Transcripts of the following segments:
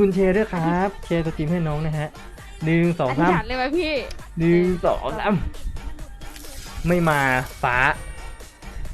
คุณแชร์ด้วยครับแชร์สตรีมให้น้องนะฮะหนึ่งสองอธิสาษมฐานเลยไหมพี่หนึ่งสองสามไม่มาฟ้า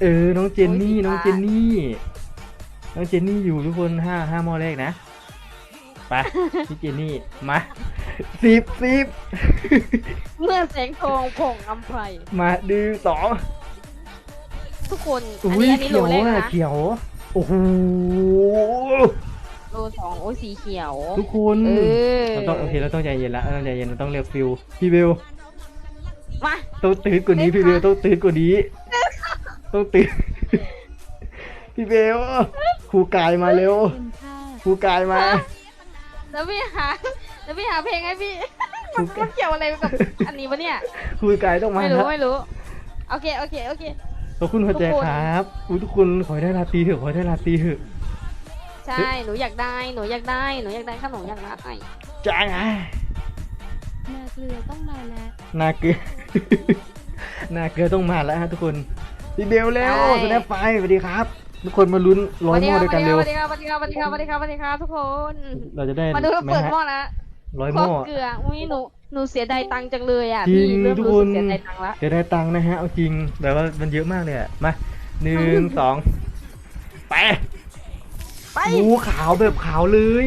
เออ น้องเจนนี่โอ้ยสีน้องฟ้าเจนนี่ น้องเจนนี่อยู่ทุกคนห้าห้าหม้อแรกนะไปพี่เจนนี่ มาสิบสิบเมื่อแสงทองผ่องอำไพรมาหนึ่งสองทุกคน อันอุ้ยนี้อันนี้เขีโลยวแรกอะนะเขียว โอ้โห โลสองโอ้ยสีเขียว ทุกคนเออ เราต้องโอเคเราต้องใจเย็นละเราต้องใจเย็นเราต้องเรียกฟิลพี่เบลมา ต้องตื่นกว่านี้เรีพี่ยกเบลค่ะต้องตื่นกว่านี้ต้องตื่นพี่เบลครูกายมาเร็วเป็นค่าครูกายมาแล้วพี่หาแล้วพี่หาเพลงให้พี่ครูมันมันเกี่ยวอะไรกับอันนี้วะเนี่ยครูกายต้องมาไม่รู้แล้วไม่รู้โอเคโอเคโอเคขอบคุณหัวใจทุกคนครับอุ้ยทุกคนขอให้ได้ลาตรีเถอะขอให้ได้ลาตรีเถอะ ใช่ หนูอยากได้ หนูอยากได้ หนูอยากได้ขนมอยากได้จ้าไงนาเกลือต้องมาแล้ว นาเกลือ นาเกลือต้องมาแล้วฮะทุกคนพี่เบลเร็วสแนปไฟสวัสดีครับ ทุกคนมาลุ้นร้อยหม้อด้วยกันเร็วสวัสดีครับสวัสดีครับสวัสดีครับสวัสดีครับสวัสดีครับทุกคน เราจะได้มาดูเราไหมเปิดฮะหม้อนะร้อยหครอม้บอเกลือ อุ้ยหนูหนูเสียดายตังค์จังเลยอะจริพี่งเริ่มทุกรู้คสึนกเสียดายตังค์ละจะได้ตังค์นะฮะเอาจริงแต่ว่ามันเยอะมากเลยอะมาหนึ่งสองไป ไปหมูขาวแบบขาวเลย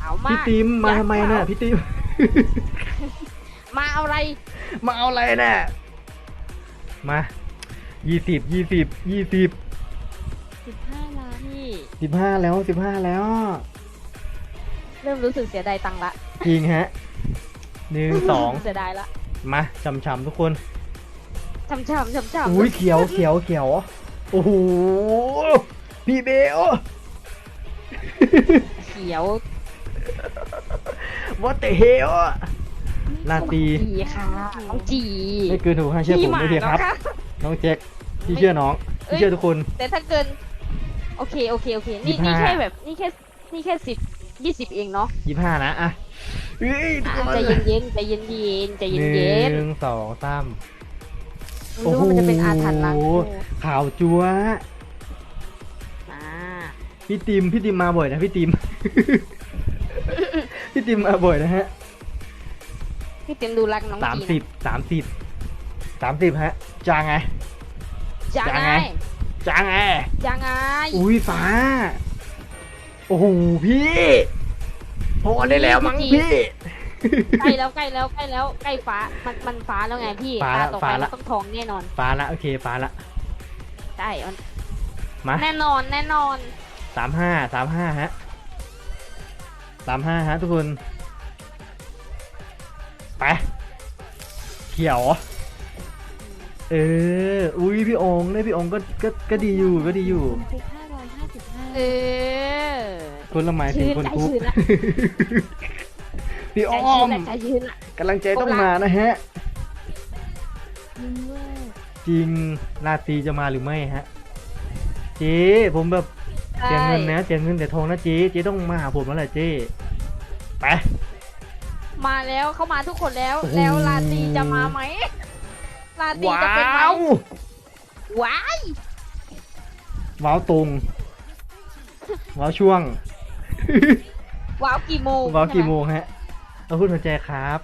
เอามาพี่กติมมาทำไมน่ะอยากพี่ติม มาเอาอะไร มาเอาอะไรน่ะมายี่สิบยี่สิบยี่สิบ15ล้านพี่สิบห้าแล้วสิบห้าแล้ว เริ่มรู้สึกเสียดายตังค์ละจริงฮะหนึ่งสองเสียดายละมาช่ำๆทุกคนช่ำช่ำช่ำช่ำอุ้ยเขียวเขียวเขียวโอ้โห พี่เบลเขียว what the hell ลาตรีจีค่ะน้องจีไม่เกินถูกห้าเชื่อผมไม่เพียครับแล้วะน้องแจ็คพี่เชื่อน้องเอ้พี่ยเชื่อทุกคน แต่ถ้าเกิน โอเคโอเคโอเค นี่ยี่นี่สิบห้าแค่แบบนี่แค่นี่แค่สิบยี่สิบเองเนาะยี่ห้านะอะเอ้ยทุกอะคนใจเย็นๆใจเย็นๆใจหเย็นนึ่งสองสามๆไม่รู้ว่ามันจะเป็นอาถรรพ์ล้างโอ้คู่โหข่าวจัวอ่า พี่ติมพี่ติมมาบ่อยนะพี่ติม พี่ติมมาบ่อยนะฮะพี่เต็มดูรักน้องสามจีสิบสามสิบสามสิบฮะจางไงจังจังไงไงจางไงจังไงอุ้ยฟ้า โอ้โหพี่ พอได้แล้วมั้งพี่ใกล้แล้วใกล้แล้วใกล้แล้วใกล้ฟ้ามันมันฟ้าแล้วไงพี่ฟ้าตาละต่อฟ้าไปละเราต้องทองแน่นอน ฟ้าละโอเคฟ้าละใช่มันมาแน่นอนแน่นอน สามห้าสามห้าฮะสามห้าฮะทุกคน ไป เขียว เออ อุ้ยพี่องค์ได้พี่องค์ก็ก็ก็ดีอยู่ก็ดีอยู่ คุณฟุก555เออ คนละหมายถึงคนคุกชื่นใจชื่นละ พี่ใจอ้อชื้นมละใจชื้นละ กำลังใจต้องมานะฮะยิงเวอร์จริงลาตรีจะมาหรือไม่ฮะ เจ๊ผมแบบ เสียเงินนะเสียเงินแต่ทองนะเจ๊เจ๊ต้องมาหาผมแล้วแหละเจ๊ไปมาแล้วเข้ามาทุกคนแล้วโอ้โหแล้วลาตรีจะมาไหมลาตรีว้าจะเป็นไหมวว้ายว้าวตรงว้าวช่วงว้าวกี่โมงว้าวกี่โมใช่ไหงฮะเอาคุณหัวใจครับ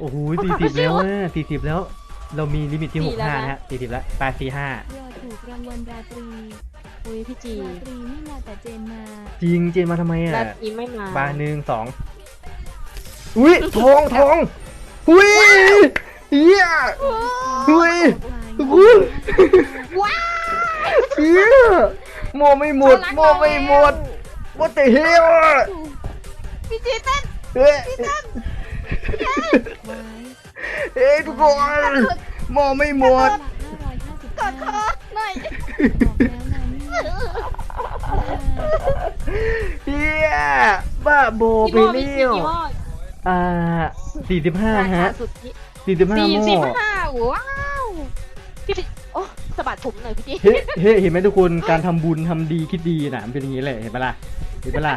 โอ้โหสี่สิบแล้วอะสี่สิบแล้ว เรามีลิมิตที่หกห้านะฮะสี่สิบแล้วแปดสี่ห้ารอถูกรางวัลราตรี อุ้ยพี่จีราตรีนี่มาแต่เจนมาจริงเจนมาทำไมอะลาตรีไม่มาบาหนึ่งสองอุ้ยทองทองอุ้ยเฮียอุ้ยทุกคนว้ายเฮียโมไม่หมดโมไม่หมด what the hell พี่จีเต้นเฮ้ยไว้เฮ้ยทุกคนโมไม่หมดกอดคอ555หน่อยบอกแล้วนะ เนี่ยเฮียบ้าโบไปกี่โมงเลี้พี่ยวกี่โมงอ่าสี่สิบห้าราคาฮะสุดที่สี่สิบห้าสี่หม้สิบอห้าว้าวพี่จีโอ้สะบัดผมหน่อยพี่จีเฮ้เฮ้เห็นไหมทุกคนการทำบุญทำดีคิดดีน่ะมันเป็นอย่างนี้เลยเห็นปะล่ะเห็นปะล่ะ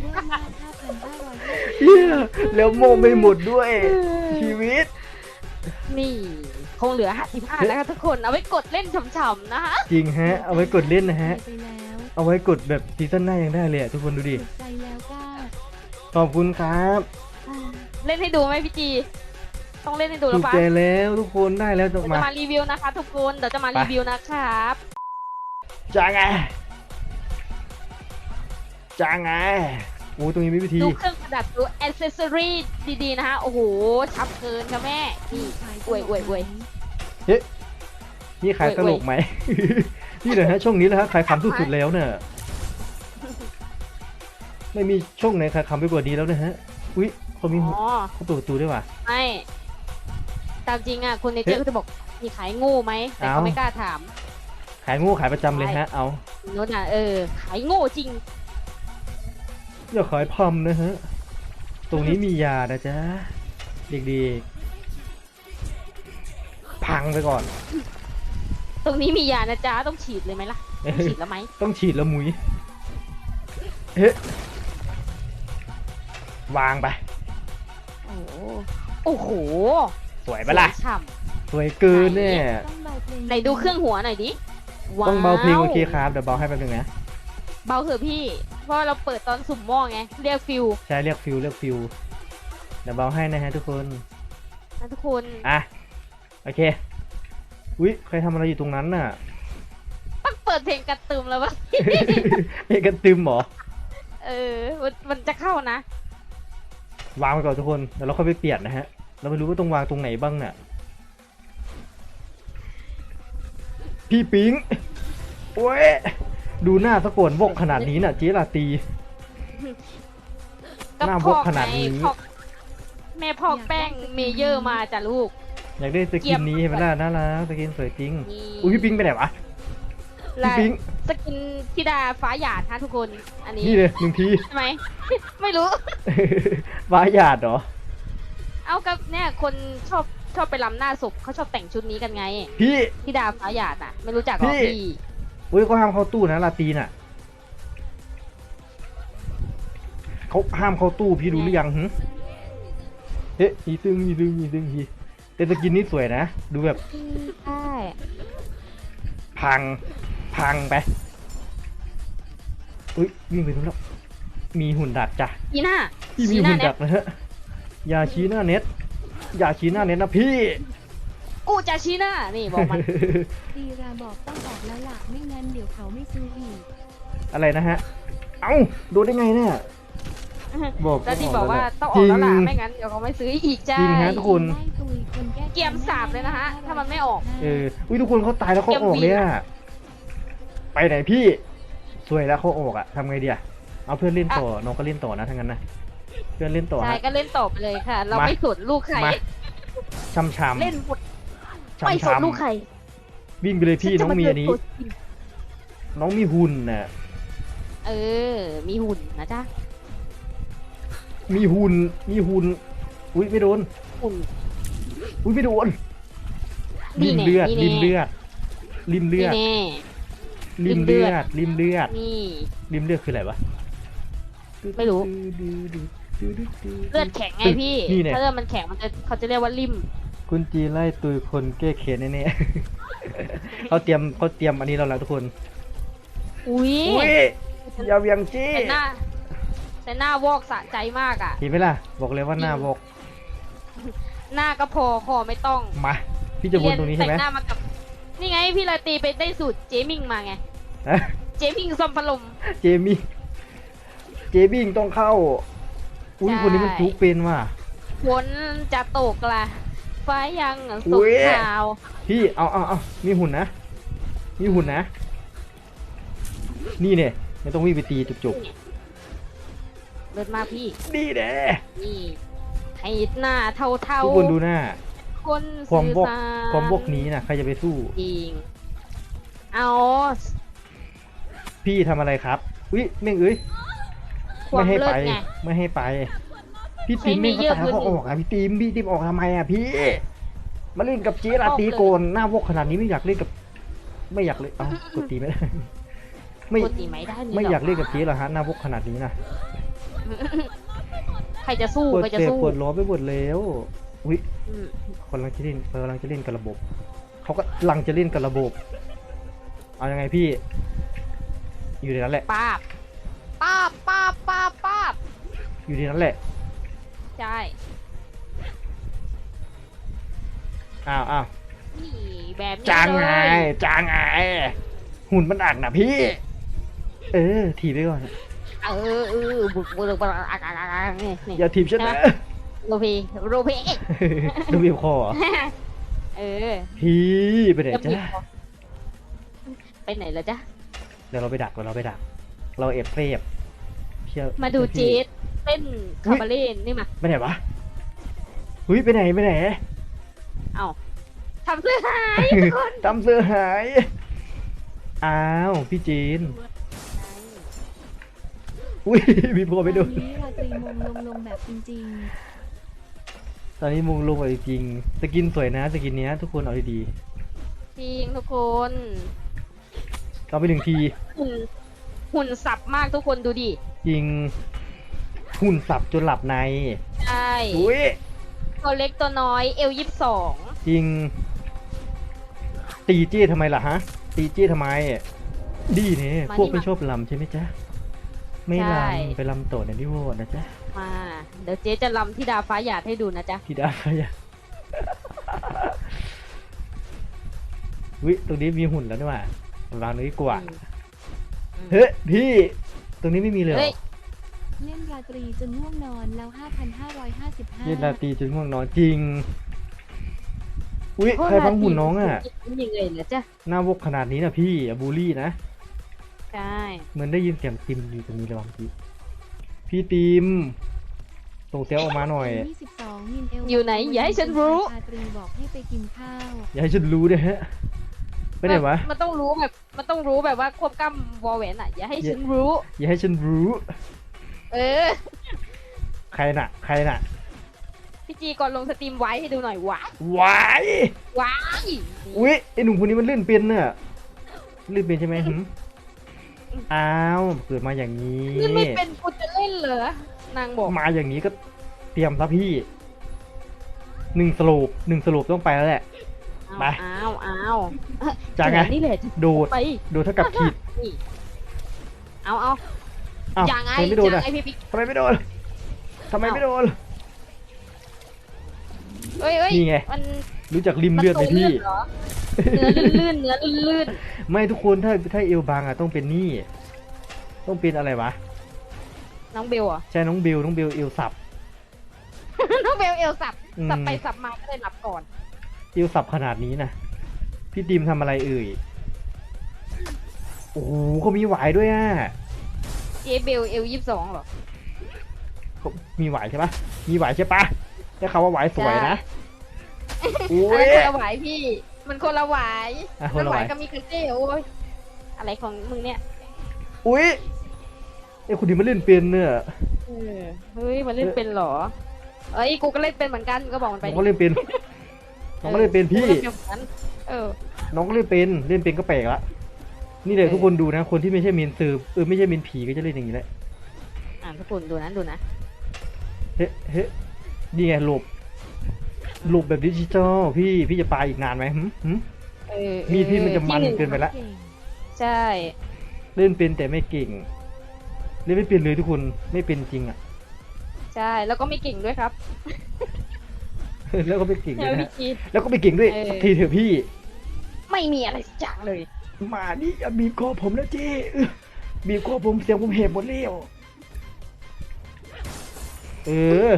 เรื่องมาก5,550เฮียแล้วโมไม่หมดด้วยชีวิต นี่ คงเหลือห้าสิบห้าแล้วค่ะทุกคนเอาไว้กดเล่นฉ่ำๆนะคะจริงฮะ เอาไว้กดเล่นนะฮะ ไปแล้วเอาเอาไว้กดแบบซีซั่นหน้ายังได้เลยอะทุกคนดูดิถูกใจแล้วก้าขอบคุณครับอ่าเล่นให้ดูไหมพี่จี ต้องเล่นให้ดูแล้ถูวกปะใจแล้วทุกคนได้แล้วจะเดี๋ยวมาจะมารีวิวนะคะ ทุกคนเดี๋ยวจะมาไปรีวิวนะครับจ้าไงจ้าไงโอ้ตรงนี้มีวิธี ดูเครื่องประดับดูอ c เซสซอรี่ดีๆ นะคะโอ้โห ชับเกินค่ะแม่ นี่ขายอวยอวยอวย นี่ขายตลกไหม นี่เลยฮะช่วงนี้แหละฮะขายขำสุดๆแล้วเนี่ย ไม่มีช่วงไหนขายขำไปกว่านี้แล้วนะฮะ อุ้ยเขามีอ๋อ เขาเปิดประตูด้วยว่ะ ไม่ ตามจริงอะคนในเจ๊ก็จะบอก มีขายงูไหม แต่เขาเอ้า ไม่กล้าถาม ขายงูขายประจำเลยฮะ เอา โน้นอะ เออ ขายงูจริง อย่าขายพัมนะฮะ ตรงนี้มียานะจ๊ะเด็กๆพังไปก่อน ตรงนี้มียานะจ๊ะต้องฉีดเลยไหมล่ะต้องฉีดแล้วไหม ต้องฉีดแล้วมุยเฮ้วางไป โอ้โหโอ้โห สวยปะล่ะฉ่สวยเกินเนี่ยต้องเบาเพลงำไหนดูเครื่องหัวหน่อยดิว้วต้องเบาเพลงโอเคครับ เดี๋ยวเบาให้แป๊บนึงนะ เบาเถอะพี่เพ ราะเราเปิดตอนสุ่มหม้อไงเรียกฟิลใช่เรียกฟิวเรียกฟิวเดี๋ยวเบาให้นะฮะทุกคนนะทุกคนอะโอเคอุ๊ยใครทำอะไรอยู่ตรงนั้นน่ะต้องเปิดเพลงกระตึมแล้ววะเพลงกันตึมเหรอเออมันมันจะเข้านะ วางไปก่อนทุกคนเดี๋ยวเราค่อยไปเปลี่ยนนะฮะ เราไม่รู้ว่าต้องวางตรงไหนบ้างเนี่ยพี่ปิงโอ้ย ดูหน้าสะกวนวกขนาดนี้น่ะเจ๊ลาตีก็หน้าพวอกกขนาดนี้ไงพอกแม่พอกแป้งเมเยอร์มาจ้ะลูก อยากได้สเกีกิยนบนี้เห็นไหมล่ะน่ารักสกินสวยจริง นี่ อุ้ยพี่ปิงไปไหนวะพี่ลายปิงสกินธิดาฟ้าหยาดฮะทุกคน อันนี้นี่เลยหนึ่งที ใช่ไหม ไม่รู้ ว้าหยาดเหรอ เอากับเนี่ยคนชอบชอบไปรำหน้าศพเขาชอบแต่งชุดนี้กันไงพี่ ธิดาฟ้าหยาดน่ะ ไม่รู้จักหรอพี่ พี่ อุ้ยเขาห้ามเข้าตู้นะลาตีน่ะเขาห้ามเข้าตู้พี่รู้หรือยังหึเฮ้ยมีซึ่งมีซึ่งมีซึ่งพี่แต่สกินนี้สวยนะ ดูแบบใช่พังพังไปอุ้ยวิ่งไปตรงแล้วมีหุ่นดักจ้ะยีหน้าพี่มีชี้หน้าหุ่นเน็ดัตกนะฮะอย่าชี้หน้าเน็ตอย่าชี้หน้าเน็ตนะพี่ กูจะชี้หน้า นี่บอกมันตีราบอกต้องออกแล้วล่ะไม่งั้นเดี๋ยวเขาไม่ซื้ออีก อะไรนะฮะ เอ้าโดนได้ไงเนี่ย บอกแล้วที่บอกว่าต้องอจอกริงแล้วล่ะ ไม่งั้นเดี๋ยวเขาไม่ซื้ออีกจ้าจริงฮะทุกคนได้ตุยคนแก้เกียมสาบเลยนะฮะ ถ้ามันไม่ออก เอออุ้ยทุกคนเขาตายแล้วเขาออกเลยอะไปไหนพี่สวยแล้วเขาออกอะทำไงดีอะเอาเพื่อนเล่นต่อ น้องก็เล่นต่อนะทั้างนั้นนะ เพื่อนเล่นต่อใช่ฮะก็เล่นต่อไปเลยค่ะ เรามาไม่สนลูกใครมาช้ำช้ำเล่นหมดช้ำ ไม่สนช้ำลูกใคร วิ่งไปเลยพี่น้องมีอันนี้ฉัจะาเจตัวจริงน้องมีหุ่นน่ะ เออ มีหุ่นนะจ๊ะ มีหุ่น มีหุ่น อุ้ยไม่โดน หุ่น อุ้ยไม่โดนนี่ริมแน่เลือดนี่ริมแน่เลือดริมเลืนี่อดแน่ริมเลือดริมเลือดนี่ริมเลือดคืออะไรวะ ไม่รู้ เลือดแข็งไงพี่นี่เนี่ยถ้าเลือดมันแข็งมันจะเขาจะเรียกว่าริม คุณจีไล่ตุยคนแก้เค้นแน่ๆ เขาเตรียมเขาเตรียมอันนี้เราแล้วทุกคน อุ้ยอุ้ยอยาเวียงจี้แต่หน้าแต่หน้าวอกสะใจมากอะเห็นไหมล่ะ บอกเลยว่าหน้าบอก หน้าก็พอคอไม่ต้องมา พี่จะวนตรงนี้ใช่ไหมแต่งหน้ามากับ นี่ไงพี่ลาตีไปได้สูตรเจมิงมาไงฮะเจมิงซอมพัดลมเจมี่เจบิงต้องเข้า อุ้ยใช่คนนี้มันจุกเป็นว่ะฝนจะตกละ ฟ้ายังอุ๊สุกยขาวพี่เอาเอาเอามีหุ่นนะ มีหุ่นนะ นี่เนี่ยไม่ต้องวิ่งไปตีจุกเลิศมากพี่ๆนี่แน่นี่ให้หน้าเท่าเท่าทุกคนดูหน้า คนความสื่อวอกสารความวอกนี้นะใครจะไปสู้จริงเอาพี่ทำอะไรครับอุ้ยแม่งเอ้ยควาไม่มให้เลิไปศไงไม่ให้ไป พี่ติมใช้ไม่ไม่เขาเยอะตายเขาเกินออกอะพี่ติมพี่ติมออกทำไมอะพี่ มาเล่นกับเจ๊ลาตีออกเลยโกนหน้าวกขนาดนี้ไม่อยากเล่นกับ ไม่อยากเล่นเอ้ากดตีไม่ได้ไม่ปกติไม่ได้ไม่อยากเล่นกับหรเจ๊หรอฮะหน้าวกขนาดนี้นะใครจะสู้เปิดใครจะเตะสู้เปิดล้อไปหมดแล้วอุ้ยอืมกำลังจะเล่นกำลังจะเล่นกับระบบเขาก็กำลังจะเล่นกับระบบเอายังไงพี่ อยู่ในนั้นแหละ ป้าบป้าบป้าบป้าบป้าบอยู่ในนั้นแหละ ใช่อ้าวอ้าวนี่แบบนี้จางไงเลยจางไงหุ่นมันอักนะพี่ เออถีบไปก่อน เออเออบุกบุกบุกอะอะอะอะนี่นี่อย่าถีบฉันนะโรพีโรพีดูบีบคอเหรอเออพี่ไปไหนจะบีบจ้าคอไปไหนล่ะจ๊ะเดี๋ยวเราไปดักเดี๋ยวเราไปดัก เราเอฟเฟฟเชื่อมาดูชื่อพี่เจส เต้นคาบาเล่นนี่มาไปไหนวะเฮ้ยไปไหนไปไหนเอ้าทำเสื้อหายทุกคนจำเสื้อหายอ้าวพี่จีนอุ้ยบีบคอไปดูตอนนี้ราตรีมงลงลงแบบจริงตอนนี้มุงลงไปจริงๆสกินสวยนะสกินเนี้ยทุกคนเอาดีจริงทุกคนๆเอาไปหนึ่งทีหุ่นหุ่นสับมากทุกคนดูดิจริง หุ่นสับจนหลับในใช่อุ้ยตัวเล็กตัวน้อยเอลยี่สิบสองจริง ตีเจี้ทำไมล่ะฮะ ตีเจี้ทำไม ดีเนี่ยพวกไม่ชอบลำใช่ไหมจ๊ะ ไม่ลำไปลำโตในนิโวดนะจ๊ะ มา เดี๋ยวเจ๊จะลำที่ดาฟ้าหยาดให้ดูนะจ๊ะพี่ดาขยะวิตรงนี้มีหุ่นแล้วนี่หว่าวางตรงนี้ดีกว่าอืมเฮ้ยพี่ ตรงนี้ไม่มีเลย เหรเฮ้อยๆเล่นราตรีจนง่วงนอนแล้ว 5,555เย็นราตรีจนง่วงนอนจริง อุ้ยใครพังหุ่นน้องอะมันยังไงนะจ๊ะหน้าวกขนาดนี้นะพี่อย่าบูลลี่นะ ใช่เหมือนได้ยินเสียงติมอยู่ตรงนี้ระวังพี่ พี่ติมส่งเสียงออกมาหน่อย22มิลเอลอยู่ไหนอย่าให้ฉันรู้ราตรีบอกให้ไปกินข้าวอย่าให้ฉันรู้ด้วยฮะไปไหนวะมันต้องรู้แบบ มันต้องรู้แบบว่าควบกล้ำวอลแหวนอะ อย่าให้ฉันรู้ อย่าให้ฉันรู้ เออ ใครน่ะ ใครน่ะพี่จีก่อนลงสตรีมไว้ให้ดูหน่อยว้ายวายว้ายอุ้ยไอหนุ่มคนนี้มันเล่นเป็นเนี่ยเล่นเป็นใช่ไหมหืมอ้าวเกิดมาอย่างนี้ นี่ไม่เป็นกูจะเล่นเหรอนางบอกมาอย่างนี้ก็เตรียมซะพี่หนึ่งสโลปหนึ่งสโลปต้องไปแล้วแหละ ไป อ้าวอ้าวจากไง นี่แหละจะโดดไป โดดเท่ากับขีด นี่เอาเอา อ้าวอย่างไงทำไมไม่โดนอย่าอะงไงพี่ปิ๊กทำไมไม่โดนทำไมไม่โดน เอ้ยเอ้ยนี่ไง มันรู้จักริมเลือดไหมนทรงพี่เหรอเนื้อลื่นๆเนื้อลื่นไม่ทุกคนถ้าถ้าเอวบางอะต้องเป็นนี่ ต้องเป็นอะไรวะ ๆน้องเบลเหรอะ ใช่น้องเบลน้องเบลเอวสับ น้องเบลเอลสับอืม สับไปสับมาก็เลยหลับก่อน เอวสับขนาดนี้นะพี่ดิมทำอะไรเอ่ย โอ้โหเขามีหวายด้วยอะเจเบลเอลยี่สิบสองหรอเขามีหวายใช่ปะมีหวายใช่ปะได้ข่าวว่าหวายสวยนะโอ้อันยนั้นคนละหวายพี่ มันคนละหวายอะคนละหวายก็มีกระเจ้โอ้ยอะไรของมึงเนี่ย อุ้ยไอ้คนนี้มันเล่นเป็นเนี่ยเออเฮ้ยมันเล่นเป็นเหรอ เอ้ยกูก็เล่นเป็นเหมือนกันก็บอกมันน้ไปองก็เล่นเป็นน้องก็เล่นเป็นพี่กูก็เล่นเหมือนกันเออ น้องก็เล่นเป็นเล่นเป็นก็แปลกละ นี่เลยเออทุกคนดูนะ คนที่ไม่ใช่เมนสืบเออไม่ใช่เมนผีก็จะเล่นอย่างนี้แหละอ่านทุกคนดูนะดูนะเฮ้เฮ้นี่ไงหลบหลบแบบดิจิตอลพี่พี่จะปาอีกนานไหมหึหึเออมีดพี่มันจะมันที่หงเกินไปละเก่งใช่เล่นเป็นแต่ไม่เก่งเล่นไม่เป็นเลยทุกคนไม่เป็นจริงอะ ใช่แล้วก็ไม่เก่งด้วยครับแล้วก็ไม่เก่งด้แล้ววยพี่นะจีแล้วก็ไม่เก่งด้วยเออ สักทีเถอะพี่ ไม่มีอะไรสักอย่างเลย มานี่อย่าบีบคอผมแล้วเจ้เออบีบคอผมเสียงผมเห็บหมดแล้วเออ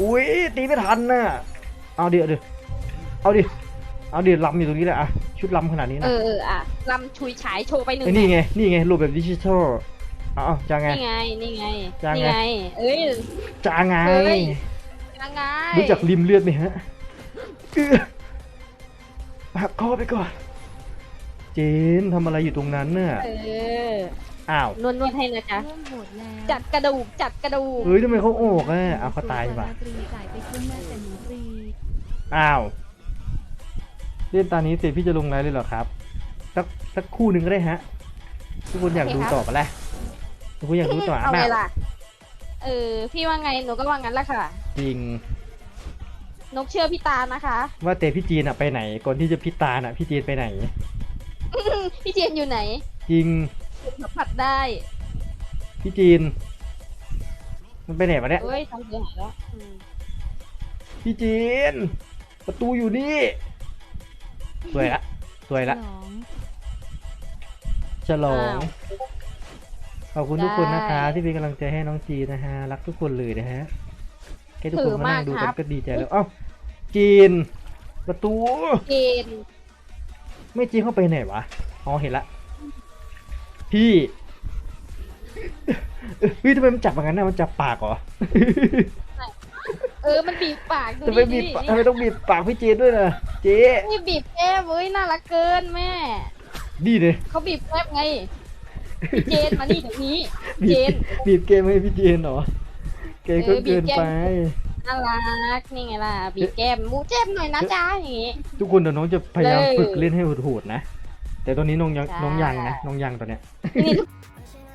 อุ้ยตีไม่ทันน่ะ เอาเดี๋ยวเดี๋ยวเอาดิเอาเดี๋ยวลำอยู่ตรงนี้แหละอะชุดลำขนาดนี้เอนะอเอออะลำชุยฉายโชว์ไปหนึ่งไอ้นี่ไง นี่ไงรูปแบบดิจิทัลเอาเอาจางไง นี่ไง นี่ไงยังไงนี่ไง เอ้ย จางไงเฮ้ย ยังไงรู้จักริมเลือดไหมฮะเอื้อ หักคอไปก่อน เจนทำอะไรอยู่ตรงนั้นน่ะเอออ้าวนวดนวดให้นะจ๊ะ เริ่มโหดแล้วจัดกระดูกจัดกระดูกเฮ้ยทำไมเขาโอกอะเอาเขาตายป่ะราตรีจ่ายไปขึ้นแม่แต่หนูฟรีอ้าวเล่นตอนนี้เสร็จพี่จะลงไลฟ์เลยเหรอครับสักสักคู่หนึ่งก็ได้ฮะ ทุกคนอยากดูต่อปะล่ะทุกคนอยากดูต่อเอาเปไงล่าล่ะ เออ พี่ว่าไงหนูก็ว่างั้นแหละค่ะ จริง นกเชื่อพี่ตานะคะ ว่าแต่พี่จีนอะไปไหนก่อนที่จะพี่ตาลอะพี่จีนไปไหน พี่เจนอยู่ไหนจริงสัมผัสได้พี่จีน มันไปไหนวะเนี่ยเอ้ยทำเสียหายแล้วอืมพี่จีน ประตูอยู่นี่สวยละสวยละสอง ฉลองขอบคุณทุกคนนะคะที่เป็นกำลังใจให้น้องจีนนะฮะรักทุกคนเลยนะฮะ แค่ทุกคนมานั่งดูกันก็ดีใจแล้วเอ้าจีน ประตูเจนไม่จีนเข้าไปไหนวะอ๋อเห็นละพี่เฮ้ยทำไมมันจับอย่างนั้นนะมันจับปากเหรอเออ มันบีบปากดูทำไมดิบีบดิปากทำไมต้องบีบปากพี่จีนด้วยนะเจ๊นี่บีบแก้มเว้ยน่ารักเกินแม่ ดีเลยเขาบีบแก้มไงพี่เจนมานี่เดี๋ยวนี้ บีเจบน บีบเกมให้พี่จีนเหรอ เกมก็เออบีเกิบนแก้มไป น่ารักนี่ไงล่ะบีบแก้มมูเจ็บหน่อยนะจ๊ะอย่างงี้ ทุกคนเดี๋ยวน้องจะพยายามเลยฝึกเล่นให้โหดๆนะ แต่ตอนนี้น้องยังใช่น้องยังนะน้องยังตอนเนี้ย นี่ทุก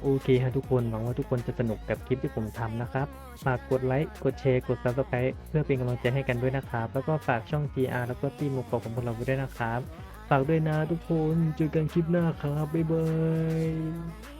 โอเคครับทุกคนหวังว่าทุกคนจะสนุกกับคลิปที่ผมทำนะครับ ฝากกดไลค์ กดแชร์ กด subscribe เพื่อเป็นกำลังใจให้กันด้วยนะครับ แล้วก็ฝากช่อง GR แล้วก็ทีมมุกของพวกเราไว้ด้วยนะครับ ฝากด้วยนะทุกคน เจอกันคลิปหน้าครับ บ๊ายบาย